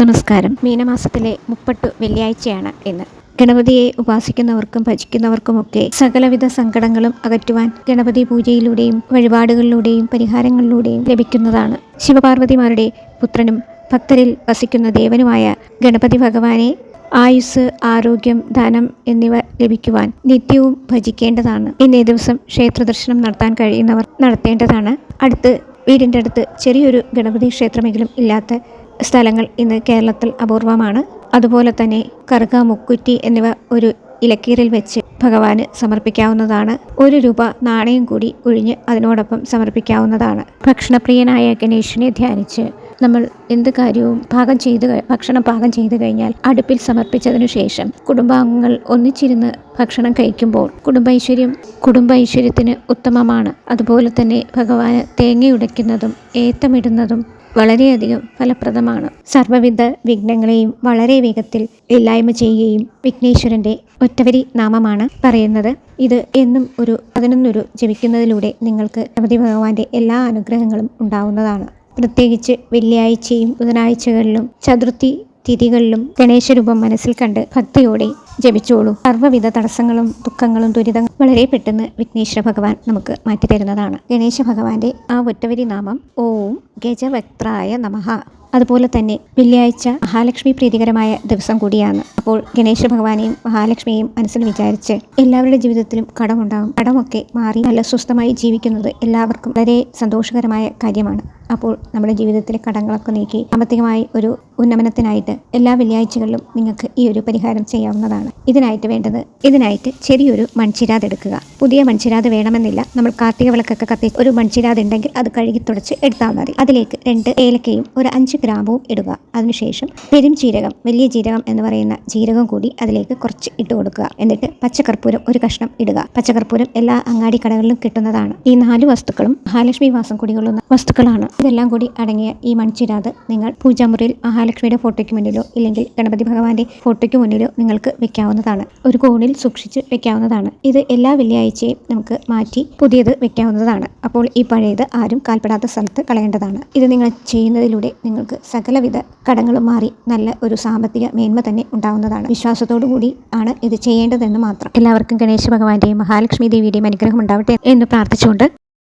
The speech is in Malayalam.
നമസ്കാരം. മീനമാസത്തിലെ മുപ്പട്ടു വെള്ളിയാഴ്ചയാണ് ഇന്ന്. ഗണപതിയെ ഉപാസിക്കുന്നവർക്കും ഭജിക്കുന്നവർക്കുമൊക്കെ സകലവിധ സങ്കടങ്ങളും അകറ്റുവാൻ ഗണപതി പൂജയിലൂടെയും വഴിപാടുകളിലൂടെയും പരിഹാരങ്ങളിലൂടെയും ലഭിക്കുന്നതാണ്. ശിവപാർവതിമാരുടെ പുത്രനും ഭക്തരിൽ വസിക്കുന്ന ദേവനുമായ ഗണപതി ഭഗവാനെ ആയുസ് ആരോഗ്യം ധനം എന്നിവ ലഭിക്കുവാൻ നിത്യവും ഭജിക്കേണ്ടതാണ്. ഇന്നേ ദിവസം ക്ഷേത്രദർശനം നടത്താൻ കഴിയുന്നവർ നടത്തേണ്ടതാണ്. അടുത്ത് വീടിന്റെ അടുത്ത് ചെറിയൊരു ഗണപതി ക്ഷേത്രമെങ്കിലും ഇല്ലാത്ത സ്ഥലങ്ങൾ ഇന്ന് കേരളത്തിൽ അപൂർവമാണ്. അതുപോലെ തന്നെ കറുക മുക്കുറ്റി എന്നിവ ഒരു ഇലക്കീറിൽ വെച്ച് ഭഗവാന് സമർപ്പിക്കാവുന്നതാണ്. ഒരു രൂപ നാണയം കൂടി ഒഴിഞ്ഞ് അതിനോടൊപ്പം സമർപ്പിക്കാവുന്നതാണ്. ഭക്ഷണപ്രിയനായ ഗണേശനെ ധ്യാനിച്ച് നമ്മൾ എന്ത് കാര്യവും പാകം ചെയ്ത് ഭക്ഷണം പാകം ചെയ്തു കഴിഞ്ഞാൽ അടുപ്പിൽ സമർപ്പിച്ചതിനു ശേഷം കുടുംബാംഗങ്ങൾ ഒന്നിച്ചിരുന്ന് ഭക്ഷണം കഴിക്കുമ്പോൾ കുടുംബൈശ്വര്യം കുടുംബൈശ്വര്യത്തിന് ഉത്തമമാണ്. അതുപോലെ തന്നെ ഭഗവാന് തേങ്ങയുടയ്ക്കുന്നതും ഏത്തമിടുന്നതും വളരെയധികം ഫലപ്രദമാണ്. സർവവിധ വിഘ്നങ്ങളെയും വളരെ വേഗത്തിൽ ഇല്ലായ്മ ചെയ്യുകയും വിഘ്നേശ്വരന്റെ ഒറ്റവരി നാമമാണ് പറയുന്നത്. ഇത് എന്നും ഒരു പതിനൊന്നൊരു ജപിക്കുന്നതിലൂടെ നിങ്ങൾക്ക് ഗണപതി ഭഗവാന്റെ എല്ലാ അനുഗ്രഹങ്ങളും ഉണ്ടാവുന്നതാണ്. പ്രത്യേകിച്ച് വെള്ളിയാഴ്ചയും ബുധനാഴ്ചകളിലും ചതുർത്ഥി തിഥികളിലും ഗണേശരൂപം മനസ്സിൽ കണ്ട് ഭക്തിയോടെ ജപിച്ചോളൂ. സർവവിധ തടസ്സങ്ങളും ദുഃഖങ്ങളും ദുരിതങ്ങളും വളരെ പെട്ടെന്ന് വിഘ്നേശ്വര ഭഗവാൻ നമുക്ക് മാറ്റിത്തരുന്നതാണ്. ഗണേശ ഭഗവാന്റെ ആ ഒറ്റവരി നാമം ഓം ഗജവക്ത്രായ നമഹ അതുപോലെ തന്നെ വെള്ളിയാഴ്ച മഹാലക്ഷ്മി പ്രീതികരമായ ദിവസം കൂടിയാണ്. അപ്പോൾ ഗണേശ ഭഗവാനെയും മഹാലക്ഷ്മിയെയും മനസ്സിൽ വിചാരിച്ച് എല്ലാവരുടെ ജീവിതത്തിലും കടമുണ്ടാകും കടമൊക്കെ മാറി നല്ല സ്വസ്ഥമായി ജീവിക്കുന്നത് എല്ലാവർക്കും വളരെ സന്തോഷകരമായ കാര്യമാണ്. അപ്പോൾ നമ്മുടെ ജീവിതത്തിലെ കടങ്ങളൊക്കെ നീക്കി സാമ്പത്തികമായി ഒരു ഉന്നമനത്തിനായിട്ട് എല്ലാ വെള്ളിയാഴ്ചകളിലും നിങ്ങൾക്ക് ഈ ഒരു പരിഹാരം ചെയ്യാവുന്നതാണ്. ഇതിനായിട്ട് വേണ്ടത് ഇതിനായിട്ട് ചെറിയൊരു മൺചിരാത് എടുക്കുക. പുതിയ മൺചിരാത് വേണമെന്നില്ല. നമ്മൾ കാർത്തിക വിളക്കൊക്കെ കത്തി ഒരു മൺചിരാത് ഉണ്ടെങ്കിൽ അത് കഴുകി തുടച്ച് എടുത്താൽ മതി. അതിലേക്ക് രണ്ട് ഏലക്കയും ഒരു അഞ്ച് ഗ്രാമവും ഇടുക. അതിനുശേഷം പെരും ജീരകം വലിയ ജീരകം എന്ന് പറയുന്ന ജീരകം കൂടി അതിലേക്ക് കുറച്ച് ഇട്ട് കൊടുക്കുക. എന്നിട്ട് പച്ചക്കർപ്പൂരം ഒരു കഷ്ണം ഇടുക. പച്ചക്കർപ്പൂരം എല്ലാ അങ്ങാടി കടകളിലും കിട്ടുന്നതാണ്. ഈ നാല് വസ്തുക്കളും മഹാലക്ഷ്മി വാസം കുടികൊള്ളുന്ന വസ്തുക്കളാണ്. ഇതെല്ലാം കൂടി അടങ്ങിയ ഈ മൺചിരാത് നിങ്ങൾ പൂജാമുറിയിൽ മഹാലക്ഷ്മിയുടെ ഫോട്ടോയ്ക്ക് മുന്നിലോ ഇല്ലെങ്കിൽ ഗണപതി ഭഗവാന്റെ ഫോട്ടോയ്ക്ക് മുന്നിലോ നിങ്ങൾക്ക് വെക്കാവുന്നതാണ്. ഒരു കോണിൽ സൂക്ഷിച്ച് വെക്കാവുന്നതാണ്. ഇത് എല്ലാ വെള്ളിയാഴ്ചയും നമുക്ക് മാറ്റി പുതിയത് വെക്കാവുന്നതാണ്. അപ്പോൾ ഈ പഴയത് ആരും കാൽപ്പെടാത്ത സ്ഥലത്ത് കളയേണ്ടതാണ്. ഇത് നിങ്ങൾ ചെയ്യുന്നതിലൂടെ നിങ്ങൾക്ക് സകലവിധ കടങ്ങളും മാറി നല്ല ഒരു സാമ്പത്തിക മേന്മ തന്നെ ഉണ്ടാവുന്നതാണ്. വിശ്വാസത്തോടു കൂടി ആണ് ഇത് ചെയ്യേണ്ടതെന്ന് മാത്രം. എല്ലാവർക്കും ഗണേശ ഭഗവാന്റെയും മഹാലക്ഷ്മി ദേവിയുടെയും അനുഗ്രഹം ഉണ്ടാവട്ടെ എന്ന് പ്രാർത്ഥിച്ചുകൊണ്ട്